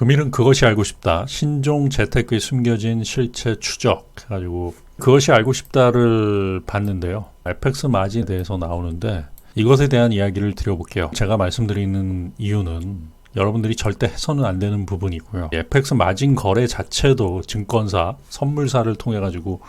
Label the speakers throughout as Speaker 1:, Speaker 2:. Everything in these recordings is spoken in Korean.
Speaker 1: 금일은 그것이 알고 싶다. 신종 재테크에 숨겨진 실체 추적 해가지고 그것이 알고 싶다를 봤는데요. FX 마진에 대해서 나오는데 이것에 대한 이야기를 드려볼게요. 제가 말씀드리는 이유는 여러분들이 절대 해서는 안 되는 부분이고요. FX 마진 거래 자체도 증권사, 선물사를 통해 가지고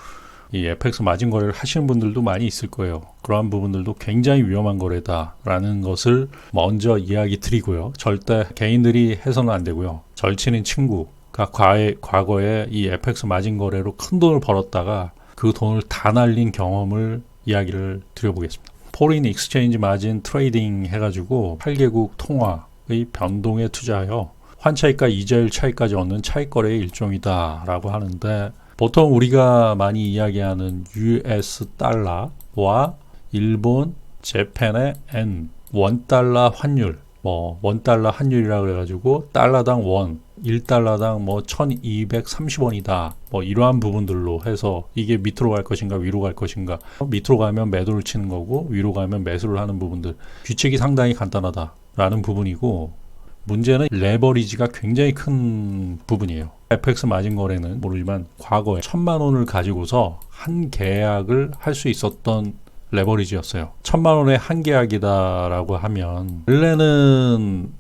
Speaker 1: 이 FX 마진 거래를 하시는 분들도 많이 있을 거예요. 그러한 부분들도 굉장히 위험한 거래다라는 것을 먼저 이야기 드리고요. 절대 개인들이 해서는 안 되고요. 절친인 친구가 과거에, 과거에 이 FX 마진 거래로 큰 돈을 벌었다가 그 돈을 다 날린 경험을 이야기를 드려보겠습니다. 포린 익스체인지 마진 트레이딩 해가지고 8개국 통화의 변동에 투자하여 환차익과 이자율 차익까지 얻는 차익 거래의 일종이다라고 하는데 보통 우리가 많이 이야기하는 US 달러와 일본 재팬의 엔, 원 달러 환율, 뭐 원 달러 환율이라 그래가지고 달러당 원, 1달러당 뭐 1230원이다. 뭐 이러한 부분들로 해서 이게 밑으로 갈 것인가 위로 갈 것인가 밑으로 가면 매도를 치는 거고 위로 가면 매수를 하는 부분들 규칙이 상당히 간단하다라는 부분이고 문제는 레버리지가 굉장히 큰 부분이에요. FX 마진 거래는 모르지만 과거에 천만 원을 가지고서 한 계약을 할 수 있었던 레버리지였어요. 천만 원의 한 계약이다라고 하면 원래는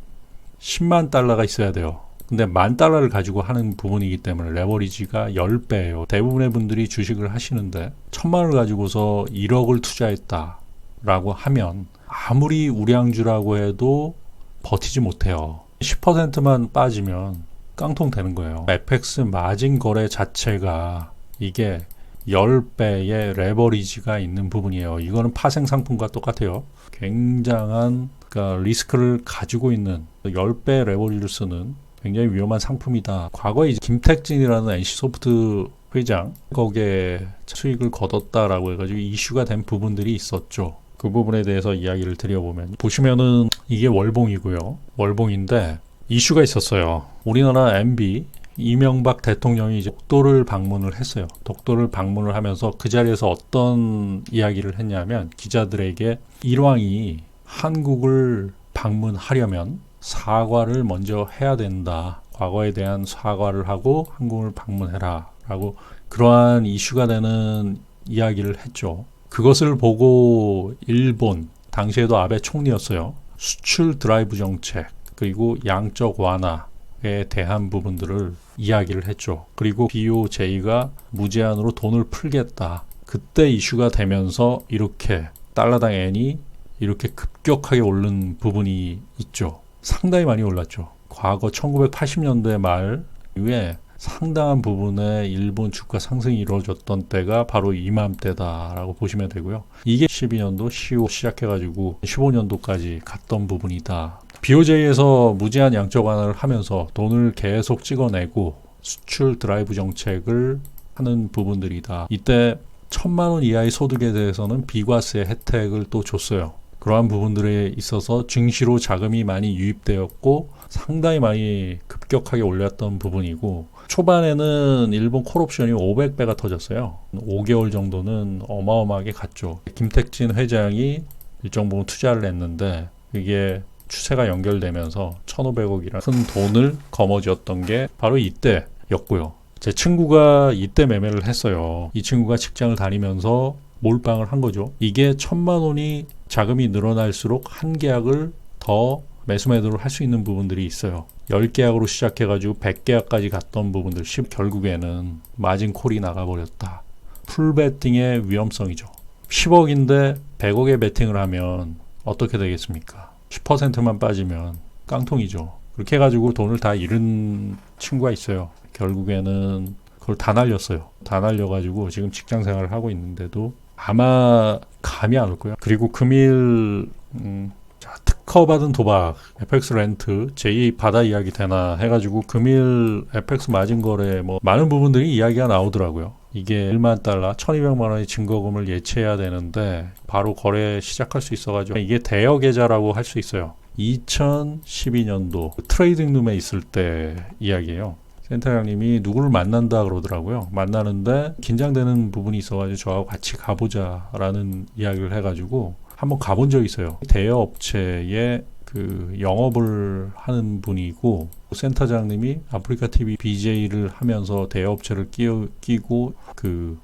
Speaker 1: 10만 달러가 있어야 돼요. 근데 만 달러를 가지고 하는 부분이기 때문에 레버리지가 10배예요. 대부분의 분들이 주식을 하시는데 천만 원을 가지고서 1억을 투자했다 라고 하면 아무리 우량주라고 해도 버티지 못해요. 10%만 빠지면 깡통 되는 거예요. FX 마진 거래 자체가 이게 10배의 레버리지가 있는 부분이에요. 이거는 파생 상품과 똑같아요. 굉장한 그러니까 리스크를 가지고 있는 10배 레버리지를 쓰는 굉장히 위험한 상품이다. 과거에 김택진이라는 NC소프트 회장 거기에 수익을 거뒀다라고 해가지고 이슈가 된 부분들이 있었죠. 그 부분에 대해서 이야기를 드려보면 보시면은 이게 월봉이고요. 월봉인데 이슈가 있었어요. 우리나라 MB 이명박 대통령이 이제 독도를 방문을 했어요. 독도를 방문을 하면서 그 자리에서 어떤 이야기를 했냐면 기자들에게 일왕이 한국을 방문하려면 사과를 먼저 해야 된다. 과거에 대한 사과를 하고 한국을 방문해라. 라고 그러한 이슈가 되는 이야기를 했죠. 그것을 보고 일본, 당시에도 아베 총리였어요. 수출 드라이브 정책, 그리고 양적 완화에 대한 부분들을 이야기를 했죠. 그리고 BOJ가 무제한으로 돈을 풀겠다. 그때 이슈가 되면서 이렇게 달러당 엔이 이렇게 급격하게 오른 부분이 있죠. 상당히 많이 올랐죠. 과거 1980년대 말 이후에 상당한 부분의 일본 주가 상승이 이루어졌던 때가 바로 이맘때다라고 보시면 되고요. 이게 12년도 10월 시작해가지고 15년도까지 갔던 부분이다. BOJ에서 무제한 양적 완화를 하면서 돈을 계속 찍어내고 수출 드라이브 정책을 하는 부분들이다. 이때 천만 원 이하의 소득에 대해서는 비과세 혜택을 또 줬어요. 그러한 부분들에 있어서 증시로 자금이 많이 유입되었고 상당히 많이 급격하게 올렸던 부분이고 초반에는 일본 콜옵션이 500배가 터졌어요. 5개월 정도는 어마어마하게 갔죠. 김택진 회장이 일정 부분 투자를 했는데 이게 추세가 연결되면서 1,500억이라는 큰 돈을 거머쥐었던 게 바로 이때였고요. 제 친구가 이때 매매를 했어요. 이 친구가 직장을 다니면서 몰빵을 한 거죠. 이게 천만 원이 자금이 늘어날수록 한 계약을 더 매수 매도를 할 수 있는 부분들이 있어요. 10계약으로 시작해가지고 100계약까지 갔던 부분들, 10 결국에는 마진 콜이 나가버렸다. 풀배팅의 위험성이죠. 10억인데 100억에 베팅을 하면 어떻게 되겠습니까? 10%만 빠지면 깡통이죠. 그렇게 해가지고 돈을 다 잃은 친구가 있어요. 결국에는 그걸 다 날렸어요. 다 날려가지고 지금 직장 생활을 하고 있는데도 아마 감이 안 올 거예요. 그리고 금일 음, 자, 특허 받은 도박, FX 렌트, 제2 바다 이야기 되나 해가지고 금일 FX 마진 거래 뭐 많은 부분들이 이야기가 나오더라고요. 이게 1만 달러, 1200만 원의 증거금을 예치해야 되는데 바로 거래 시작할 수 있어가지고 이게 대여 계좌라고 할 수 있어요. 2012년도 트레이딩 룸에 있을 때 이야기예요. 센터장님이 누구를 만난다 그러더라고요. 만나는데 긴장되는 부분이 있어가지고 저하고 같이 가보자라는 이야기를 해가지고 한번 가본 적이 있어요. 대여 업체에 그 영업을 하는 분이고 센터장님이 아프리카 TV BJ를 하면서 대업체를 끼어, 끼고 그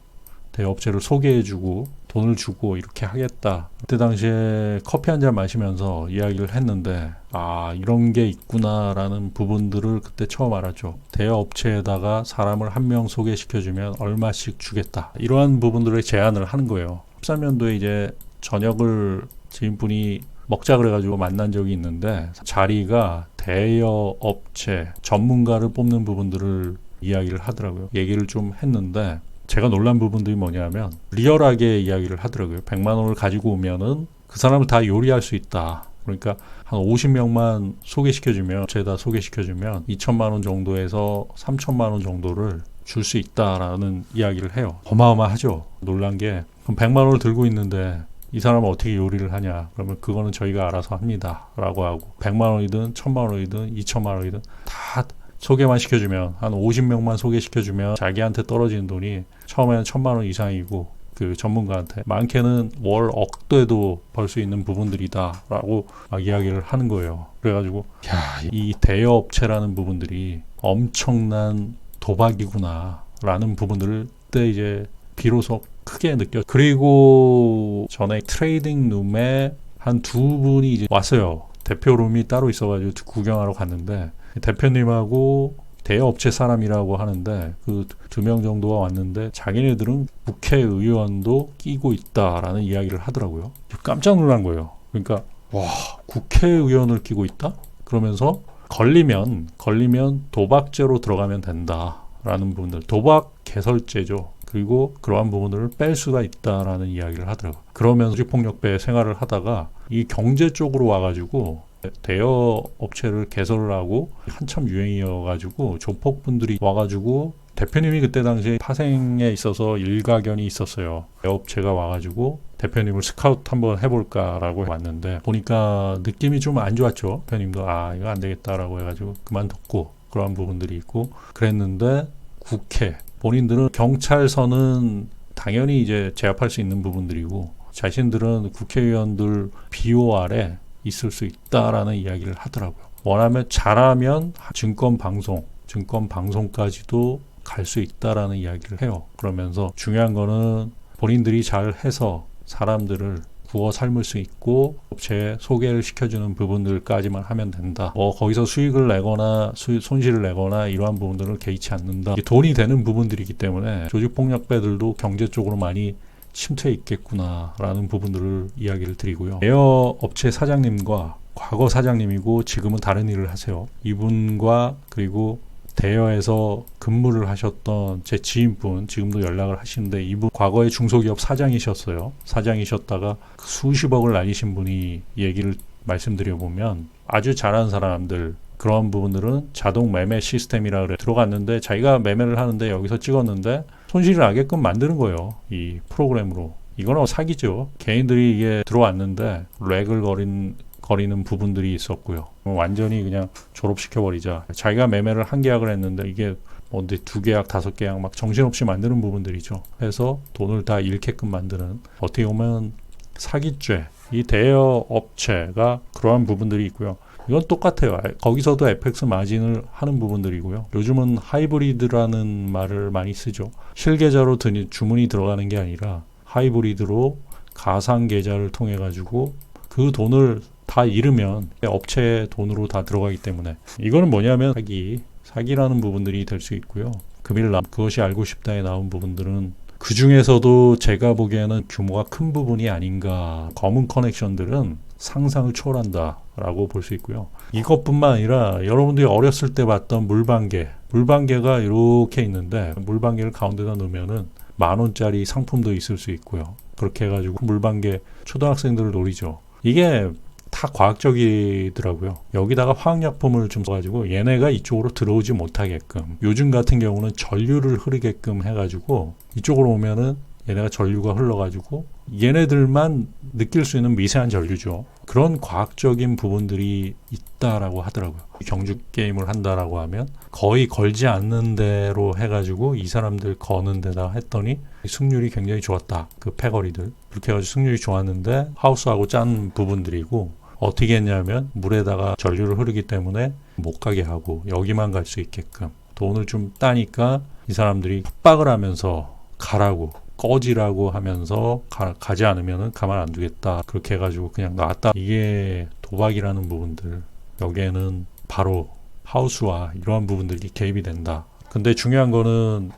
Speaker 1: 대업체를 소개해주고 돈을 주고 이렇게 하겠다. 그때 당시에 커피 한 잔 마시면서 이야기를 했는데 아 이런 게 있구나라는 부분들을 그때 처음 알았죠. 대업체에다가 사람을 한 명 소개시켜주면 얼마씩 주겠다. 이러한 부분들의 제안을 하는 거예요. 13년도에 이제 저녁을 지인분이 먹자 그래가지고 만난 적이 있는데 자리가 대여 업체 전문가를 뽑는 부분들을 이야기를 하더라고요. 얘기를 좀 했는데 제가 놀란 부분들이 뭐냐면 리얼하게 이야기를 하더라고요. 100만 원을 가지고 오면은 그 사람을 다 요리할 수 있다. 그러니까 한 50명만 소개시켜주면 제다 소개시켜주면 2천만 원 정도에서 3천만 원 정도를 줄 수 있다라는 이야기를 해요. 어마어마하죠. 놀란 게 그럼 100만 원을 들고 있는데 이 사람은 어떻게 요리를 하냐? 그러면 그거는 저희가 알아서 합니다.라고 하고 100만 원이든 1000만 원이든 2천만 원이든 다 소개만 시켜주면 한 50명만 소개시켜주면 자기한테 떨어지는 돈이 처음에는 1000만 원 이상이고 그 전문가한테 많게는 월 억대도 벌 수 있는 부분들이다라고 막 이야기를 하는 거예요. 그래가지고 야, 이 대여업체라는 부분들이 엄청난 도박이구나라는 부분들을 그때 이제 비로소 크게 느꼈. 그리고 전에 트레이딩 룸에 한 두 분이 이제 왔어요. 대표룸이 따로 있어가지고 구경하러 갔는데 대표님하고 대업체 사람이라고 하는데 그 두 명 정도가 왔는데 자기네들은 국회의원도 끼고 있다라는 이야기를 하더라고요. 깜짝 놀란 거예요. 그러니까 와 국회의원을 끼고 있다? 그러면서 걸리면 걸리면 도박죄로 들어가면 된다라는 부분들 도박 개설죄죠. 그리고 그러한 부분들을 뺄 수가 있다라는 이야기를 하더라고요. 그러면서 조직폭력배 생활을 하다가 이 경제 쪽으로 와가지고 대여 업체를 개설을 하고 한참 유행이어가지고 조폭분들이 와가지고 대표님이 그때 당시에 파생에 있어서 일가견이 있었어요. 대업체가 와가지고 대표님을 스카우트 한번 해볼까라고 왔는데 보니까 느낌이 좀 안 좋았죠. 대표님도 아 이거 안 되겠다라고 해가지고 그만뒀고 그러한 부분들이 있고 그랬는데 국회 본인들은 경찰서는 당연히 이제 제압할 수 있는 부분들이고 자신들은 국회의원들 비호 아래 있을 수 있다라는 이야기를 하더라고요. 원하면 잘하면 증권 방송, 증권 방송까지도 갈 수 있다라는 이야기를 해요. 그러면서 중요한 거는 본인들이 잘 해서 사람들을 구워 삶을 수 있고 업체에 소개를 시켜주는 부분들까지만 하면 된다. 뭐 거기서 수익을 내거나 수, 손실을 내거나 이러한 부분들을 개의치 않는다. 돈이 되는 부분들이기 때문에 조직폭력배들도 경제 쪽으로 많이 침투해 있겠구나라는 부분들을 이야기를 드리고요. 에어 업체 사장님과 과거 사장님이고 지금은 다른 일을 하세요. 이분과 그리고 대여에서 근무를 하셨던 제 지인분 지금도 연락을 하시는데 이분 과거에 중소기업 사장이셨어요. 사장이셨다가 수십억을 날리신 분이 얘기를 말씀드려 보면 아주 잘하는 사람들 그런 부분들은 자동 매매 시스템이라 그래 들어갔는데 자기가 매매를 하는데 여기서 찍었는데 손실을 나게끔 만드는 거예요. 이 프로그램으로. 이거는 사기죠. 개인들이 이게 들어왔는데 렉을 거린 거리는 부분들이 있었고요. 완전히 그냥 졸업시켜 버리자. 자기가 매매를 한 계약을 했는데 이게 뭔데 두 계약, 다섯 계약 막 정신없이 만드는 부분들이죠. 해서 돈을 다 잃게끔 만드는 어떻게 보면 사기죄. 이 대여 업체가 그러한 부분들이 있고요. 이건 똑같아요. 거기서도 에펙스 마진을 하는 부분들이고요. 요즘은 하이브리드라는 말을 많이 쓰죠. 실계좌로 드니, 주문이 들어가는 게 아니라 하이브리드로 가상 계좌를 통해 가지고 그 돈을 다 잃으면 업체 돈으로 다 들어가기 때문에 이거는 뭐냐면 사기 사기라는 부분들이 될 수 있고요. 금일 남 그것이 알고 싶다에 나온 부분들은 그 중에서도 제가 보기에는 규모가 큰 부분이 아닌가. 검은 커넥션들은 상상을 초월한다라고 볼 수 있고요. 이것뿐만 아니라 여러분들이 어렸을 때 봤던 물방개, 물방개가 이렇게 있는데 물방개를 가운데다 넣으면은 만 원짜리 상품도 있을 수 있고요. 그렇게 해가지고 물방개 초등학생들을 노리죠. 이게 다 과학적이더라고요. 여기다가 화학약품을 좀 써가지고 얘네가 이쪽으로 들어오지 못하게끔 요즘 같은 경우는 전류를 흐르게끔 해가지고 이쪽으로 오면은 얘네가 전류가 흘러가지고 얘네들만 느낄 수 있는 미세한 전류죠. 그런 과학적인 부분들이 있다라고 하더라고요. 경주 게임을 한다라고 하면 거의 걸지 않는 대로 해가지고 이 사람들 거는 데다 했더니 승률이 굉장히 좋았다. 그 패거리들. 그렇게 해가지고 승률이 좋았는데 하우스하고 짠 부분들이고 어떻게 했냐면 물에다가 전류를 흐르기 때문에 못 가게 하고 여기만 갈 수 있게끔 돈을 좀 따니까 이 사람들이 협박을 하면서 가라고 꺼지라고 하면서 가, 가지 않으면은 가만 안 두겠다 그렇게 해가지고 그냥 놨다 이게 도박이라는 부분들 여기에는 바로 하우스와 이러한 부분들이 개입이 된다 근데 중요한 거는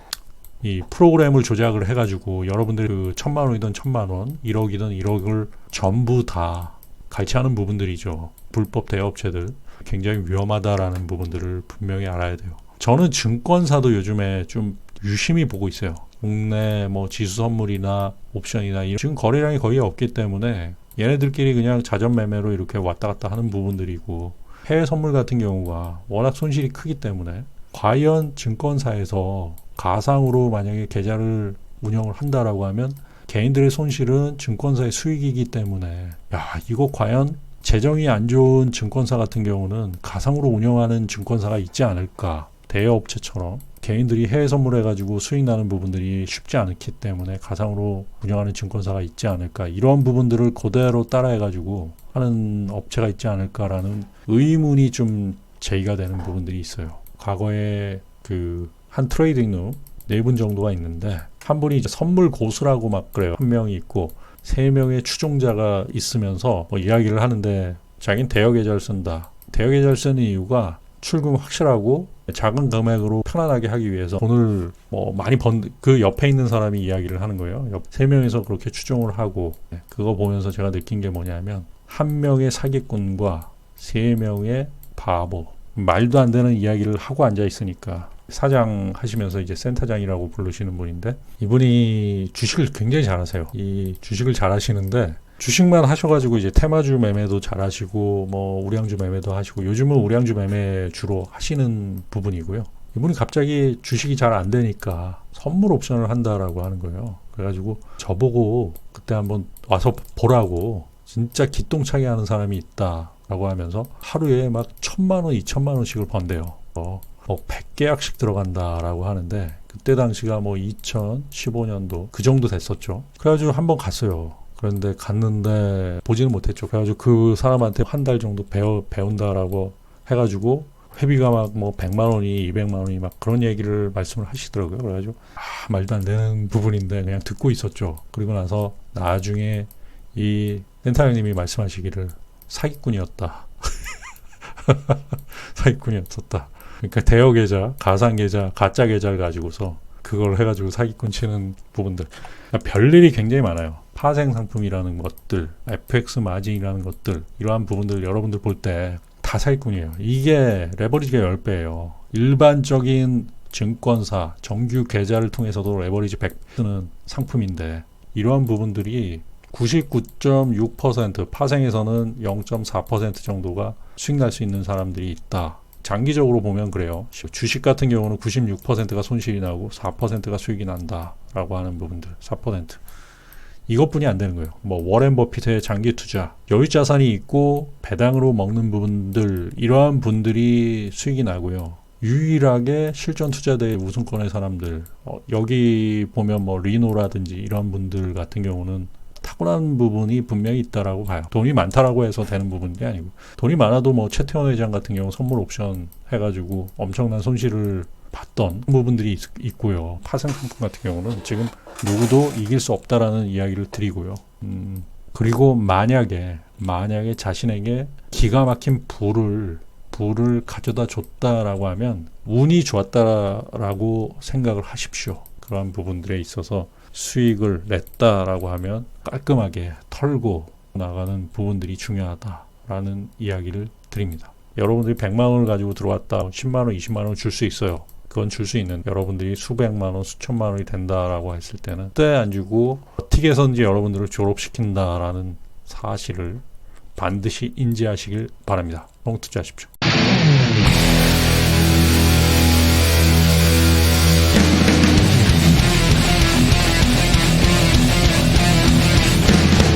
Speaker 1: 이 프로그램을 조작을 해가지고 여러분들 그 천만 원이든 천만 원, 1억이든 1억을 전부 다 갈취하는 부분들이죠. 불법 대업체들 굉장히 위험하다라는 부분들을 분명히 알아야 돼요. 저는 증권사도 요즘에 좀 유심히 보고 있어요. 국내 뭐 지수 선물이나 옵션이나 지금 거래량이 거의 없기 때문에 얘네들끼리 그냥 자전 매매로 이렇게 왔다 갔다 하는 부분들이고 해외 선물 같은 경우가 워낙 손실이 크기 때문에 과연 증권사에서 가상으로 만약에 계좌를 운영을 한다라고 하면 개인들의 손실은 증권사의 수익이기 때문에 야 이거 과연 재정이 안 좋은 증권사 같은 경우는 가상으로 운영하는 증권사가 있지 않을까 대여업체처럼 개인들이 해외 선물해가지고 수익 나는 부분들이 쉽지 않기 때문에 가상으로 운영하는 증권사가 있지 않을까 이런 부분들을 그대로 따라해가지고 하는 업체가 있지 않을까라는 의문이 좀 제기가 되는 부분들이 있어요. 과거에 그 한 트레이딩룸 네분 정도가 있는데 한 분이 이제 선물 고수라고 막 그래요. 한 명이 있고 세 명의 추종자가 있으면서 뭐 이야기를 하는데 자기는 대여 계좌를 쓴다. 대여 계좌를 쓰는 이유가 출금 확실하고 작은 금액으로 편안하게 하기 위해서 돈을 뭐 많이 번 그 옆에 있는 사람이 이야기를 하는 거예요. 옆 세 명이서 그렇게 추종을 하고 네, 그거 보면서 제가 느낀 게 뭐냐면 한 명의 사기꾼과 세 명의 바보 말도 안 되는 이야기를 하고 앉아 있으니까 사장 하시면서 이제 센터장이라고 부르시는 분인데 이분이 주식을 굉장히 잘하세요. 이 주식을 잘하시는데 주식만 하셔가지고 이제 테마주 매매도 잘 하시고 뭐 우량주 매매도 하시고 요즘은 우량주 매매 주로 하시는 부분이고요. 이분이 갑자기 주식이 잘 안 되니까 선물 옵션을 한다라고 하는 거예요. 그래가지고 저보고 그때 한번 와서 보라고 진짜 기똥차게 하는 사람이 있다라고 하면서 하루에 막 천만 원, 이천만 원씩을 번대요. 어, 뭐 100계약씩 들어간다라고 하는데 그때 당시가 뭐 2015년도 그 정도 됐었죠. 그래가지고 한번 갔어요. 그런데 갔는데 보지는 못했죠. 그래가지고 그 사람한테 한 달 정도 배워 배운다라고 해가지고 회비가 막 뭐 100만 원이 200만 원이 막 그런 얘기를 말씀을 하시더라고요. 그래가지고 아 말도 안 되는 부분인데 그냥 듣고 있었죠. 그리고 나서 나중에 이 센터장님이 말씀하시기를 사기꾼이었다. 사기꾼이었었다. 그러니까 대여 계좌, 가상 계좌, 가짜 계좌를 가지고서 그걸 해가지고 사기꾼 치는 부분들. 그러니까 별일이 굉장히 많아요. 파생 상품이라는 것들, FX 마진이라는 것들, 이러한 부분들 여러분들 볼 때 다 사기꾼이에요. 이게 레버리지가 10배예요. 일반적인 증권사, 정규 계좌를 통해서도 레버리지 100 쓰는 상품인데 이러한 부분들이 99.6% 파생에서는 0.4% 정도가 수익 날 수 있는 사람들이 있다. 장기적으로 보면 그래요. 주식 같은 경우는 96%가 손실이 나고 4%가 수익이 난다라고 하는 부분들. 4%. 이것뿐이 안 되는 거예요. 뭐 워렌 버핏의 장기 투자, 여유 자산이 있고 배당으로 먹는 부분들 이러한 분들이 수익이 나고요. 유일하게 실전 투자대 우승권의 사람들 어, 여기 보면 뭐 리노라든지 이런 분들 같은 경우는 타고난 부분이 분명히 있다라고 봐요. 돈이 많다라고 해서 되는 부분이 아니고 돈이 많아도 뭐 최태원 회장 같은 경우 선물 옵션 해가지고 엄청난 손실을 봤던 부분들이 있, 고요 파생 상품 같은 경우는 지금 누구도 이길 수 없다라는 이야기를 드리고요. 음, 그리고 만약에 만약에 자신에게 기가 막힌 부를 부를 가져다 줬다라고 하면 운이 좋았다라고 생각을 하십시오. 그러한 부분들에 있어서 수익을 냈다라고 하면 깔끔하게 털고 나가는 부분들이 중요하다라는 이야기를 드립니다. 여러분들이 100만 원을 가지고 들어왔다 10만 원, 20만 원을 줄 수 있어요. 그건 줄 수 있는 여러분들이 수백만 원, 수천만 원이 된다라고 했을 때는 때안 주고 어떻게 해서든지 여러분들을 졸업시킨다라는 사실을 반드시 인지하시길 바랍니다. 똥투자하십시오.